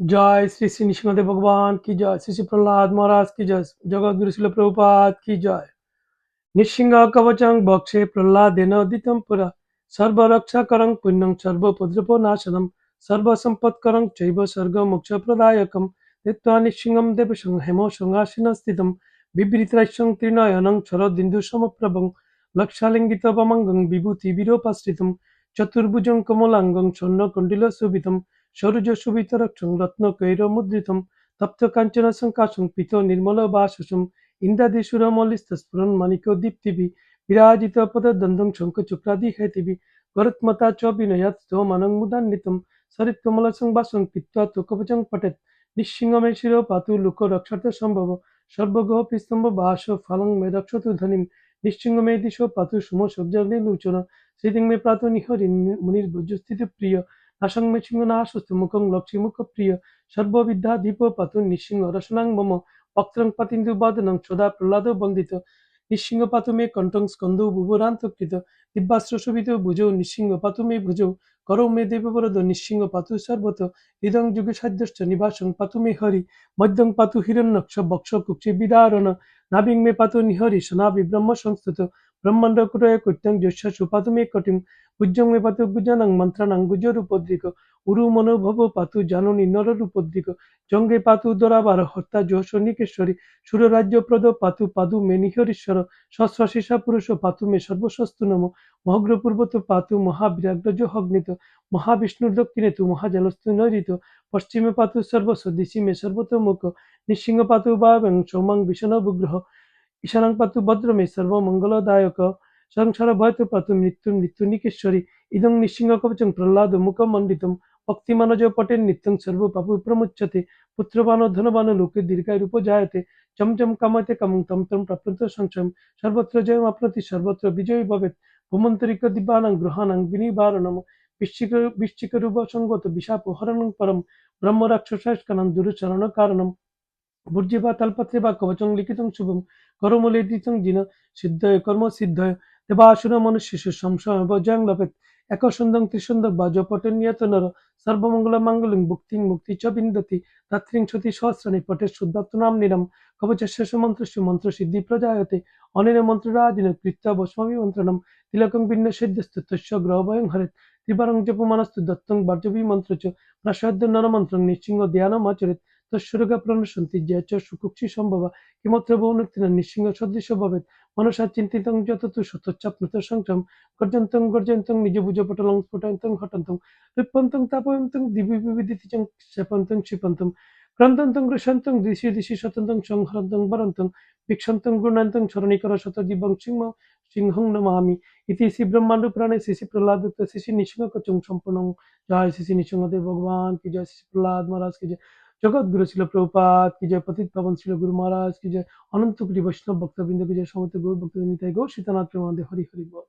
জয় শ্রী শ্রী নৃসিংহদেব ভগবান, কি জয়? শ্রী শ্রী প্রহ্লাদ মহারাজ, কি জয়? জগৎগুরু শিল প্রভুপাদ, কি জয়? নৃসিংহ কবচং বক্ষে প্রহ্লাদেন দিতম পুরা। সর্বরক্ষাকরং পুণ্যং সর্বোপদ্রব নাশনম সর্বসম্পৎকরং চৈব স্বর্গ মোক্ষ প্রদায়কম নিত্যা নৃসিংহম দেবসং হেম সংহাসিন স্থিতম বিবৃতরাশ্যং ত্রিনয়নং শরদিন্দু সমপ্রভং। লক্ষালিঙ্গিতপমঙ্গং বিভূতি বিরোপাশ্রিতম চতুর্ভুজং কমলাঙ্গং স্বর্ণকণ্ডিল সুবিতম সরুজ সুবিতরক্ষং রত্নকৈরমুদ্রিতম তপ্ত কাঞ্চন সংকাশং পিত নির্মল বাসসম ইন্দ্রাদিসুরমলিস্তস্ফুরন মাণিক্য দীপ্তিভি বিরাজিত পদদ্বন্দ্বং শঙ্খ চক্রাদি হেতিভি গরুত্মতা চ বিনয়াৎ স্তোমানং মুদান্বিতম সরিত্কমল সংবাসং কৃত্বা তোকবচং পটেত নিঃসিংহমে শিরো পাতু লোক রক্ষার্থ সম্ভব সর্বগ্রহ পিস্তম্ভ বাস ফলং মে রক্ষতু ধ্বনিম নিঃসিংহ মে দিশো পাতু সুম সব্জাগ্নি লুচন শ্রীদিং মে প্রাত নিহরি মুনির ভুজস্থিত প্রিয় নাসং মে সিংহ মুখং লক্ষ্মী মুখ প্রিয় সর্ববিদ্যা দীপ পাতু নিঃসিংহ রসনাং মম বক্ত্রং পাতিন্দু বদনং সদা প্রহ্লাদ বন্দিত নিঃসিংহ পাতু মে কণ্ঠং স্কন্ধৌ বুভুরান্তকৃত দিব্যাস্ত্র শোভিত ভুজৌ নিঃসিংহ পাতু মে ভুজৌ করৌ মে দেববরদ নিঃসিংহ পাতু সর্বত হৃদং যুগে সাধ্যশ্চ নিবাসং পাতু মে হরি মধ্যং পাতু হিরণ্যক্ষ বক্ষ কুক্ষি বিদারণ নাবিং মে পাতু নিহরি সনাবি ব্রহ্ম সংস্তুত ব্রহ্মাণ্ড কুটয় কৈত্যং যস্য পাতু মে কটিম গুজ্জং মে পাতু মন্ত্রাণং উরু মনোভব পাতু জাননী নররূপদ্রিক জঙ্গে পাতু দরাবার হত্যা যশ নিকেশ্বরী। সুররাজ্যপ্রদ পাতু পাদু মে নিহরীশ্বর। সহস্রশিষা পুরুষ পাতু মে সর্বশস্তু নম। পাতু মহাবিরাগ্রজ হগ্নিত। মহাবিষ্ণুর দক্ষিণে তু মহাজলস্তু নৈরিত। পশ্চিমে পাতু সর্বস্ব দিশি মে সর্বতোমুখ। নিঃসিংহ পাতু বাবং সৌমং বিষ্ণবগ্রহ ঈশানাং পাতু ভদ্রমে সর্বমঙ্গলদায়ক সংসার ভয়তু পাতু মৃত্যু মৃত্যু নিকেশ্বরী ইদং নিঃসিংহ কবচং প্রহ্লাদ মুখমণ্ডিতম, ভক্তিমানজ পটেন নিত্যং সর্ব পাপু প্রমুচ্যতে পুত্রবান ধনবান লোকে দীর্ঘায় উপজায়তে চমচম কামাতে কামং তম তম প্রাপ্যন্ত সংশয়ম, সর্বত্র জয়ম আপ্নতি সর্বত্র বিজয়ী ভবেত ভূমন্তরিক দিব্যানাং গ্রহাণাং বিনিবারণম বৃশ্চিক রূপ সঙ্গত বিষাপহরণং পরম, ব্রহ্মরাক্ষসাস্কানাং দুরুচরণ কারণম ভুর্জি বা তালপত্রে বা কবচং লিখিতং শুভম দিতং জিন সিদ্ধয় কর্ম সিদ্ধয়। দেবাসুর মনুষ্যেষু সংশয় বজং লপেত একসন্দং ত্রিসন্দক বা জপটেন নিয়ত নর। সর্বমঙ্গল মঙ্গলিং ভুক্তিং মুক্তি চ বিন্দতি। রাত্রিং সতী সহস্রাণি পটে শুদ্ধাত্ম নাম নিরম কবচশেষ মন্ত্রস্য মন্ত্র সিদ্ধি প্রজায়তে। অনেন মন্ত্ররাজিন কৃত্য ভস্মাভি মন্ত্রণম। তিলকং ভিন্ন সিদ্ধস্ত তস্য গ্রহভয়ং হরেত। ত্রিবারং জপমানস্তু দত্তং বার্জবী মন্ত্র চ। প্রাসাদ্য নরমন্ত্রং নিশ্চিঙ্গ ধ্যানমাচরিত প্রণশন্তি জ্যাচ সুকুক্ষি সম্ভবা কিমত্র বহুনুক্তিনা নিঃসিংহ সদৃশ ভবেত। মনসা চিন্তিতং যততু শতচাপ্নুত সংযম গর্জন্তং গর্জন্তং নিজ ভুজ পটলং স্ফুটন্তং হটন্তং রিপন্তং তাপয়ন্তং দিবি বিবিদিতিচং ক্ষেপন্তং ক্ষিপন্তং, ক্রন্দন্তং গৃশন্তং দিশি দিশি শতন্তং সংহরন্তং বরন্তং, বিক্ষন্তং গুণান্তং স্মরণীকর শত দিবং সিংহ সিংহং নমামি। ইতি শ্রী ব্রহ্মাণ্ড পুরাণে শ্রী প্রহ্লাদ শ্রী শ্রী কচং সম্পূর্ণ। জয় শ্রী নৃসিংহদেব ভগবান, কি জয় শ্রী প্রহ্লাদ মহারাজ, কি জয়। জগৎগুরু ছিল প্রভুপাত কি যে পতিত পাবন ছিল গুরু মহারাজ কি যে অনন্ত কোটি বৈষ্ণব ভক্তবৃন্দ কি জয় সমস্ত গৌর ভক্তবৃন্দ গৌ সীতানাথ প্রেমানন্দে হরি হরি বল।